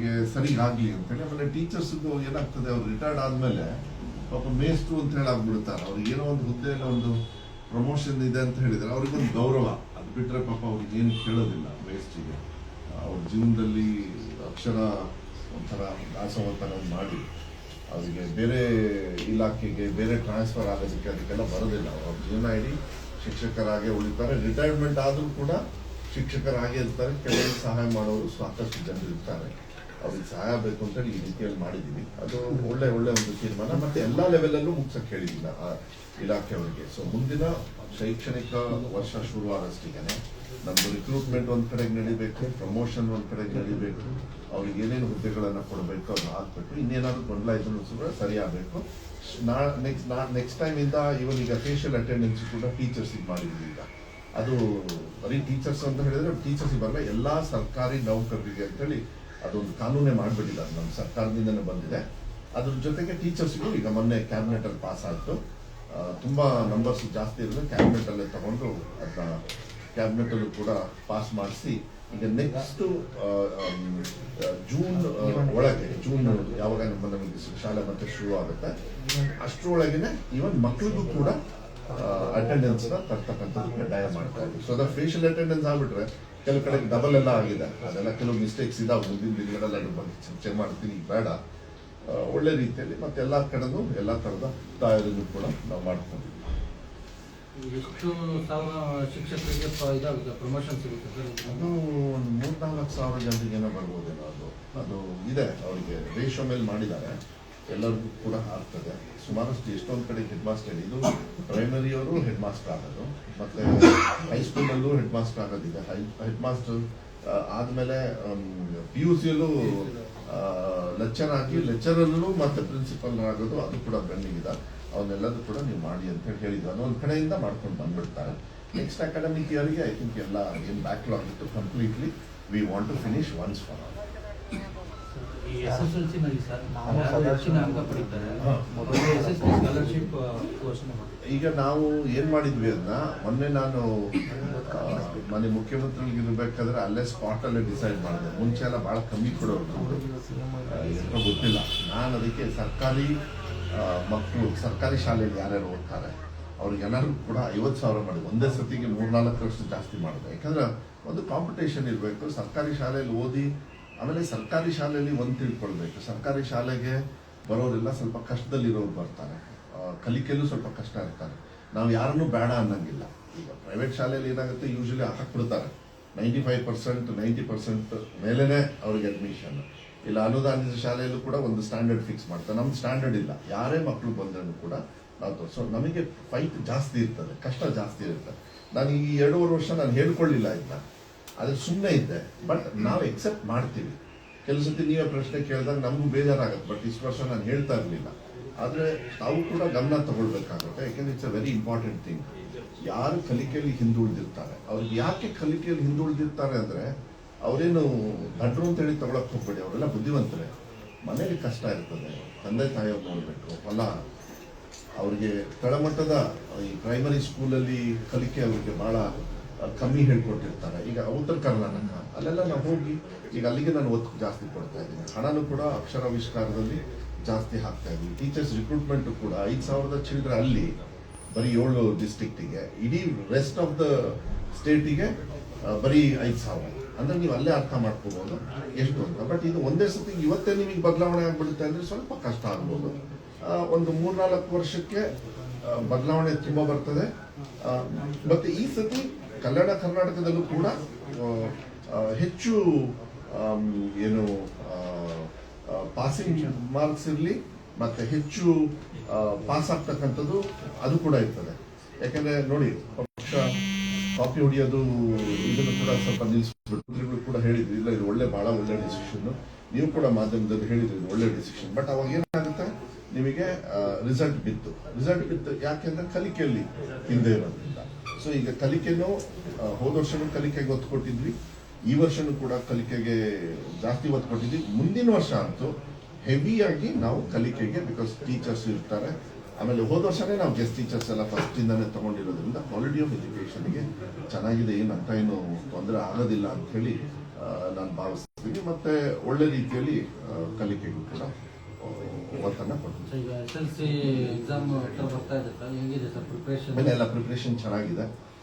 ಅವರಿಗೆ ಸರಿ ಆಗ್ಲಿ ಅಂತೇಳಿ, ಆಮೇಲೆ ಟೀಚರ್ಸ್ಗೂ ಏನಾಗ್ತದೆ, ಅವ್ರು ರಿಟೈರ್ಡ್ ಆದ್ಮೇಲೆ ಪಾಪ ಮೇಸ್ಟ್ರು ಅಂತ ಹೇಳಿ ಆಗ್ಬಿಡ್ತಾರೆ ಅವ್ರಿಗೆ ಏನೋ ಒಂದು ಹುದ್ದೆಯಲ್ಲಿ ಒಂದು ಪ್ರಮೋಷನ್ ಇದೆ ಅಂತ ಹೇಳಿದ್ರೆ ಅವ್ರಿಗೊಂದು ಗೌರವ. ಅದು ಬಿಟ್ರೆ ಪಾಪ ಅವ್ರಿಗೆ ಏನು ಕೇಳೋದಿಲ್ಲ ಮೇಸ್ಟ್ರಿಗೆ ಅವ್ರ ಜೀವನದಲ್ಲಿ ಅಕ್ಷರ ಒಂಥರ ದಾಸೋಹತನ ಮಾಡಿ ಅವರಿಗೆ ಬೇರೆ ಇಲಾಖೆಗೆ ಬೇರೆ ಟ್ರಾನ್ಸ್ಫರ್ ಆಗೋದಕ್ಕೆ ಅದಕ್ಕೆಲ್ಲ ಬರೋದಿಲ್ಲ. ಅವ್ರ ಜೀವನ ಇಡೀ ಶಿಕ್ಷಕರಾಗೆ ಉಳಿತಾರೆ. ರಿಟೈರ್ಮೆಂಟ್ ಆದರೂ ಕೂಡ ಶಿಕ್ಷಕರಾಗೇ ಇರ್ತಾರೆ. ಕೆಲವರು ಸಹಾಯ ಮಾಡೋರು ಸಾಕಷ್ಟು ಜನರು ಇರ್ತಾರೆ. ಅವ್ರಿಗೆ ಸಹಾಯ ಬೇಕು ಅಂತೇಳಿ ಈ ರೀತಿಯಲ್ಲಿ ಮಾಡಿದ್ದೀವಿ. ಅದು ಒಳ್ಳೆ ಒಳ್ಳೆ ಒಂದು ತೀರ್ಮಾನ. ಮತ್ತೆ ಎಲ್ಲಾ ಲೆವೆಲಲ್ಲೂ ಮುಗ್ಸಕ್ಕೆ ಹೇಳಿದ್ದಿಲ್ಲ ಆ ಇಲಾಖೆಯವರಿಗೆ ಸೊ ಮುಂದಿನ ಶೈಕ್ಷಣಿಕ ವರ್ಷ ಶುರುವಾಗಷ್ಟಿಗೆ ನಮ್ದು ರಿಕ್ರೂಟ್ಮೆಂಟ್ ಒಂದ್ ಕಡೆಗೆ ನಡಿಬೇಕು ಪ್ರಮೋಷನ್ ಒಂದ್ ಕಡೆಗೆ ನಡಿಬೇಕು, ಅವ್ರಿಗೆ ಏನೇನು ಹುದ್ದೆಗಳನ್ನ ಕೊಡಬೇಕು ಅದನ್ನ ಹಾಕ್ಬೇಕು. ಇನ್ನೇನಾದ್ರು ಗೊಂದಲ ಇದ್ರು ಕೂಡ ಸರಿಯಾಗಬೇಕು. ನಾ ನೆಕ್ಸ್ಟ್ ನಾ ನೆಕ್ಸ್ಟ್ ಟೈಮ್ ಇಂದ ಇವನ್ ಈಗ ಫೇಶಿಯಲ್ ಅಟೆಂಡೆನ್ಸ್ ಕೂಡ ಟೀಚರ್ಸ್ ಇದು ಮಾಡಿದ್ವಿ ಈಗ. ಅದು ಬರೀ ಟೀಚರ್ಸ್ ಅಂತ ಹೇಳಿದ್ರೆ ಟೀಚರ್ಸ್ ಬರಲ್ಲ, ಎಲ್ಲಾ ಸರ್ಕಾರಿ ನೌಕರರಿಗೆ ಅಂತೇಳಿ ಅದೊಂದು ಕಾನೂನೇ ಮಾಡ್ಬಿಟ್ಟಿದ್ದಾರೆ ನಮ್ಮ ಸರ್ಕಾರದಿಂದನೇ ಬಂದಿದೆ. ಅದ್ರ ಜೊತೆಗೆ ಟೀಚರ್ಸ್ಗೂ ಈಗ ಮೊನ್ನೆ ಕ್ಯಾಬಿನೆಟ್ ಅಲ್ಲಿ ಪಾಸ್ ಆಯಿತು ತುಂಬ ನಂಬರ್ಸ್ ಜಾಸ್ತಿ ಇರೋದು ಕ್ಯಾಬಿನೆಟ್ ಅಲ್ಲೇ ತಗೊಂಡು ಅದನ್ನ ಕ್ಯಾಬಿನೆಟ್ ಅಲ್ಲೂ ಕೂಡ ಪಾಸ್ ಮಾಡಿಸಿ, ಈಗ ನೆಕ್ಸ್ಟ್ ಜೂನ್ ಒಳಗೆ ಜೂನ್ ಯಾವಾಗ ನಮ್ಮ ನಮಗೆ ಶಾಲೆ ಮತ್ತೆ ಶುರು ಆಗುತ್ತೆ, ಅಷ್ಟರೊಳಗೇನೆ ಈವನ್ ಮಕ್ಕಳಿಗೂ ಕೂಡ ಅಟೆಂಡೆನ್ಸ್ ತರ್ತಕ್ಕಂಥದ್ದು ಕಡ್ಡಾಯ ಮಾಡ್ತಾ ಇದ್ದೀವಿ. ಸೊ ಅದ ಫೇಶಿಯಲ್ ಅಟೆಂಡೆನ್ಸ್ ಆಗ್ಬಿಟ್ರೆ ಕೆಲವು ಕಡೆ ಡಬಲ್ ಎಲ್ಲ ಆಗಿದೆ. ಅದೆಲ್ಲ ಕೆಲವು ಮಿಸ್ಟೇಕ್ಸ್ ಇದಾವೆ. ಮುಂದಿನ ದಿನಗಳಲ್ಲಿ ಅದ್ರ ಬಗ್ಗೆ ಚರ್ಚೆ ಮಾಡ್ತೀನಿ. ಬೇಡ. ಒಳ್ಳೆ ರೀತಿಯಲ್ಲಿ ಮತ್ತೆ ಎಲ್ಲ ಕಡೆದು ಎಲ್ಲ ತರದ ತಯಾರಿನೂ ಕೂಡ ನಾವು ಮಾಡ್ಕೊಂಡಿದ್ದೀವಿ. ಎಷ್ಟು ಸಾವಿರ ಶಿಕ್ಷಕರಿಗೆ ಇದಾಗುತ್ತೆ ಪ್ರಮೋಷನ್ ಸಿಗುತ್ತೆ ಸರ್ ಅದು ಒಂದು ಮೂರ್ನಾಲ್ಕು ಸಾವಿರ ಜನರಿಗೆ ಏನೋ ಬರ್ಬೋದೇನೋ ಅದು. ಅದು ಇದೆ. ಅವರಿಗೆ ರೇಷೋ ಮೇಲೆ ಮಾಡಿದ್ದಾರೆ. ಎಲ್ಲರಿಗೂ ಕೂಡ ಆಗ್ತದೆ. ಸುಮಾರಷ್ಟು ಎಷ್ಟೊಂದು ಕಡೆ ಹೆಡ್ ಮಾಸ್ಟರ್ ಇದು ಪ್ರೈಮರಿಯವರು ಹೆಡ್ ಮಾಸ್ಟರ್ ಆಗೋದು ಮತ್ತೆ ಹೈಸ್ಕೂಲಲ್ಲೂ ಹೆಡ್ ಮಾಸ್ಟರ್ ಆಗೋದಿದೆ ಹೆಡ್ ಮಾಸ್ಟರ್ ಆದಮೇಲೆ ಪಿ ಯು ಸಿಯಲ್ಲೂ ಲೆಕ್ಚರ್ ಆಗಿ ಲೆಕ್ಚರಲ್ಲೂ ಮತ್ತೆ ಪ್ರಿನ್ಸಿಪಲ್ ಆಗೋದು ಅದು ಕೂಡ ಇದೆ ಅವನ್ನೆಲ್ಲದೂ ಕೂಡ ನೀವು ಮಾಡಿ ಅಂತ ಹೇಳಿ ಹೇಳಿದ್ರು. ಒಂದು ಕಡೆಯಿಂದ ಮಾಡ್ಕೊಂಡು ಬಂದ್ಬಿಡ್ತಾರೆ. ನೆಕ್ಸ್ಟ್ ಅಕಾಡೆಮಿಕ್ ಇಯರ್ಗೆ ಐ ಥಿಂಕ್ ಎಲ್ಲ ಏನು ಬ್ಯಾಕ್ಲಾಗ್ ಇತ್ತು completely we want to finish once for all ಈ ಎಸ್ ಎಸ್ ಎಲ್ ಸರ್. ಯಾರು ಹೆಚ್ಚಿನ ಅಂಕ ಪಡೀತಾರೆ. ಎಸ್ ಎಸ್ ಸಿ ಸ್ಕಾಲರ್ಶಿಪ್ ಘೋಷಣೆ ಮಾಡಿ ಈಗ ನಾವು ಏನ್ ಮಾಡಿದ್ವಿ ಅದನ್ನ ಮೊನ್ನೆ ನಾನು ಮನೆ ಮುಖ್ಯಮಂತ್ರಿಗೆ ಇರಬೇಕಾದ್ರೆ ಅಲ್ಲೇ ಸ್ಪಾಟ್ ಅಲ್ಲೇ ಡಿಸೈಡ್ ಮಾಡಿದೆ. ಮುಂಚೆ ಎಲ್ಲ ಬಹಳ ಕಮ್ಮಿ ಕೊಡೋರು. ನಮ್ದು. ಆ, ಗೊತ್ತಿಲ್ಲ. ನಾನು ಅದಕ್ಕೆ ಸರ್ಕಾರಿ ಮಕ್ಕಳು ಸರ್ಕಾರಿ ಶಾಲೆಯಲ್ಲಿ ಯಾರ್ಯಾರು ಓದ್ತಾರೆ ಅವ್ರಿಗೆ ಎಲ್ಲರೂ ಕೂಡ ಐವತ್ತು ಸಾವಿರ ಮಾಡಿ ಒಂದೇ ಸತಿಗೆ ವರ್ಷ ಜಾಸ್ತಿ ಮಾಡಿದೆ. ಯಾಕಂದ್ರೆ ಒಂದು ಕಾಂಪಿಟೇಷನ್ ಇರಬೇಕು. ಸರ್ಕಾರಿ ಶಾಲೆಯಲ್ಲಿ ಓದಿ ಆಮೇಲೆ ಸರ್ಕಾರಿ ಶಾಲೆಯಲ್ಲಿ ಒಂದು ತಿಳ್ಕೊಳ್ಬೇಕು. ಸರ್ಕಾರಿ ಶಾಲೆಗೆ ಬರೋರೆಲ್ಲ ಸ್ವಲ್ಪ ಕಷ್ಟದಲ್ಲಿರೋರು ಬರ್ತಾರೆ. ಕಲಿಕೆಯಲ್ಲೂ ಸ್ವಲ್ಪ ಕಷ್ಟ ಇರ್ತಾರೆ ನಾವು ಯಾರನ್ನೂ ಬೇಡ ಅನ್ನಂಗಿಲ್ಲ. ಈಗ ಪ್ರೈವೇಟ್ ಶಾಲೆಯಲ್ಲಿ ಏನಾಗುತ್ತೆ usually ಹಾಕ್ಬಿಡ್ತಾರೆ. Ninety five percent ninety percent ಮೇಲೇ ಅವ್ರಿಗೆ ಅಡ್ಮಿಷನ್ ಇಲ್ಲ, ಅನುದಾನಿತ ಶಾಲೆಯಲ್ಲೂ ಕೂಡ ಒಂದು ಸ್ಟ್ಯಾಂಡರ್ಡ್ ಫಿಕ್ಸ್ ಮಾಡ್ತಾರೆ. ನಮ್ಮ ಸ್ಟ್ಯಾಂಡರ್ಡ್ ಇಲ್ಲ. ಯಾರೇ ಮಕ್ಕಳು ಬಂದ್ರೂ ಕೂಡ ನಾವು ತೋರಿಸೋ. ನಮಗೆ ಫೈಟ್ ಜಾಸ್ತಿ ಇರ್ತದೆ. ಕಷ್ಟ ಜಾಸ್ತಿ ಇರ್ತದೆ ನಾನು ಈ ಎರಡೂವರೆ ವರ್ಷ ನಾನು ಹೇಳ್ಕೊಳ್ಳಿಲ್ಲ ಇದನ್ನ ಆದ್ರೆ ಸುಮ್ಮನೆ ಇದ್ದೆ ಬಟ್ ನಾವು ಎಕ್ಸೆಪ್ಟ್ ಮಾಡ್ತೀವಿ. ಕೆಲವು ಸತಿ ನೀವೇ ಪ್ರಶ್ನೆ ಕೇಳಿದಾಗ ನಮಗೂ ಬೇಜಾರಾಗುತ್ತೆ. ಬಟ್ ಇಷ್ಟು ವರ್ಷ ನಾನು ಹೇಳ್ತಾ ಇರಲಿಲ್ಲ. ಆದರೆ ತಾವು ಕೂಡ ಗಮನ ತಗೊಳ್ಬೇಕಾಗುತ್ತೆ. ಯಾಕೆಂದ್ರೆ it's a very important thing ಯಾರು ಕಲಿಕೆಯಲ್ಲಿ ಹಿಂದುಳಿದಿರ್ತಾರೆ. ಅವ್ರಿಗೆ ಯಾಕೆ ಕಲಿಕೆಯಲ್ಲಿ ಹಿಂದುಳಿದಿರ್ತಾರೆ ಅಂದರೆ ಅವರೇನು ದಡ್ರು ಅಂತ ಹೇಳಿ ತಗೊಳಕ್ಕೆ ಹೋಗ್ಬೇಡಿ. ಅವರೆಲ್ಲ ಬುದ್ಧಿವಂತರೇ. ಮನೇಲಿ ಕಷ್ಟ ಇರ್ತದೆ. ತಂದೆ ತಾಯಿಯವ್ರು ನೋಡಬೇಕು. ಹೊಲ ಅವರಿಗೆ ತಳಮಟ್ಟದ ಈ ಪ್ರೈಮರಿ ಸ್ಕೂಲಲ್ಲಿ ಕಲಿಕೆ ಅವರಿಗೆ ಭಾಳ ಕಮ್ಮಿ ಹೇಳ್ಕೊಟ್ಟಿರ್ತಾರೆ. ಈಗ ಉತ್ತರ ಕರ್ನಾಟಕ ಅಲ್ಲೆಲ್ಲ ನಾವು ಹೋಗಿ ಈಗ ಅಲ್ಲಿಗೆ ನಾನು ಒತ್ತು ಜಾಸ್ತಿ ಕೊಡ್ತಾ ಇದ್ದೀನಿ. ಹಣನೂ ಕೂಡ ಅಕ್ಷರಾವಿಷ್ಕಾರದಲ್ಲಿ ಜಾಸ್ತಿ ಹಾಕ್ತಾ ಇದ್ದೀನಿ. ಟೀಚರ್ಸ್ ರಿಕ್ರೂಟ್ಮೆಂಟ್ ಕೂಡ ಐದು ಸಾವಿರದ ಚಿಲ್ಡ್ರೆ ಅಲ್ಲಿ ಬರೀ ಏಳು ಡಿಸ್ಟಿಕ್ಟಿಗೆ ಇಡೀ ರೆಸ್ಟ್ ಆಫ್ ದ ಸ್ಟೇಟಿಗೆ ಬರೀ ಐದು ಸಾವಿರ. ಅಂದ್ರೆ ನೀವು ಅಲ್ಲೇ ಅರ್ಥ ಮಾಡ್ಕೋಬಹುದು ಎಷ್ಟು ಅಂತ. ಬಟ್ ಇದು ಒಂದೇ ಸತಿ ಇವತ್ತೇ ನಿಮಗೆ ಬದಲಾವಣೆ ಆಗ್ಬಿಡುತ್ತೆ ಅಂದ್ರೆ ಸ್ವಲ್ಪ ಕಷ್ಟ ಆಗ್ಬೋದು. ಒಂದು ಮೂರ್ನಾಲ್ಕು ವರ್ಷಕ್ಕೆ ಬದಲಾವಣೆ ತುಂಬಾ ಬರ್ತದೆ. ಮತ್ತೆ ಈ ಸತಿ ಕಲ್ಯಾಣ ಕರ್ನಾಟಕದಲ್ಲೂ ಕೂಡ ಹೆಚ್ಚು ಏನು ಪಾಸಿಂಗ್ ಮಾರ್ಕ್ಸ್ ಇರಲಿ, ಮತ್ತೆ ಹೆಚ್ಚು ಪಾಸ್ ಆಗ್ತಕ್ಕಂಥದ್ದು ಅದು ಕೂಡ ಇರ್ತದೆ. ಯಾಕಂದ್ರೆ ನೋಡಿ ಪಕ್ಷ ಕಾಪಿ ಹೊಡಿಯೋದು ಇದನ್ನು ಕೂಡ ಸ್ವಲ್ಪ ನಿಲ್ಲಿಸ್ಬಿಟ್ಟು ಕೂಡ ಹೇಳಿದ್ರು, ಇಲ್ಲ, ಇದು ಒಳ್ಳೆ, ಬಹಳ ಒಳ್ಳೆ ಡಿಸಿಷನ್ ನೀವು ಕೂಡ ಮಾಧ್ಯಮದಲ್ಲಿ ಹೇಳಿದ್ರಿ ಒಳ್ಳೆ ಡಿಸಿಷನ್ ಬಟ್ ಅವಾಗ ಏನಾಗುತ್ತೆ? ನಿಮಗೆ ರಿಸಲ್ಟ್ ಬಿತ್ತು. ರಿಸಲ್ಟ್ ಬಿತ್ತು ಯಾಕೆಂದ್ರೆ ಕಲಿಕೆಯಲ್ಲಿ ಹಿಂದೆ ಇರೋದ್ರಿಂದ ಸೊ ಈಗ ಕಲಿಕೆನೂ ಹೋದ ವರ್ಷನೂ ಕಲಿಕೆಗೆ ಒತ್ತು ಕೊಟ್ಟಿದ್ವಿ. ಈ ವರ್ಷನೂ ಕೂಡ ಕಲಿಕೆಗೆ ಜಾಸ್ತಿ ಒತ್ತು ಕೊಟ್ಟಿದ್ವಿ. ಮುಂದಿನ ವರ್ಷ ಅಂತೂ ಹೆವಿಯಾಗಿ ನಾವು ಕಲಿಕೆಗೆ ಬಿಕಾಸ್ ಟೀಚರ್ಸ್ ಇರ್ತಾರೆ. ಆಮೇಲೆ ಹೋದ ವರ್ಷನೇ ನಾವು ಗೆಸ್ಟ್ ಟೀಚರ್ಸ್ ಎಲ್ಲ ಫಸ್ಟ್ ಇಂದಾನೆ ತಗೊಂಡಿರೋದ್ರಿಂದ ಕ್ವಾಲಿಟಿ ಆಫ್ ಎಜುಕೇಷನ್ಗೆ ಚೆನ್ನಾಗಿದೆ ಏನು ಅಂತ ಏನು ತೊಂದರೆ ಆಗೋದಿಲ್ಲ ಅಂತ ಹೇಳಿ ನಾನು ಭಾವಿಸ್ತೀನಿ. ಮತ್ತೆ ಒಳ್ಳೆ ರೀತಿಯಲ್ಲಿ ಕಲಿಕೆಗೂ ಕೂಡ ಒತ್ತನ್ನು ಈಗ ಎಸ್ ಎಲ್ ಸಿ ಎಕ್ಸಾಮ್ ಬರ್ತಾ ಇದೆ ಸರ್ ಹೆಂಗಿದೆ ಸರ್ ಪ್ರಿಪ್ರೇಷನ್ ಎಲ್ಲ ಪ್ರಿಪ್ರೇಷನ್ ಚೆನ್ನಾಗಿದೆ.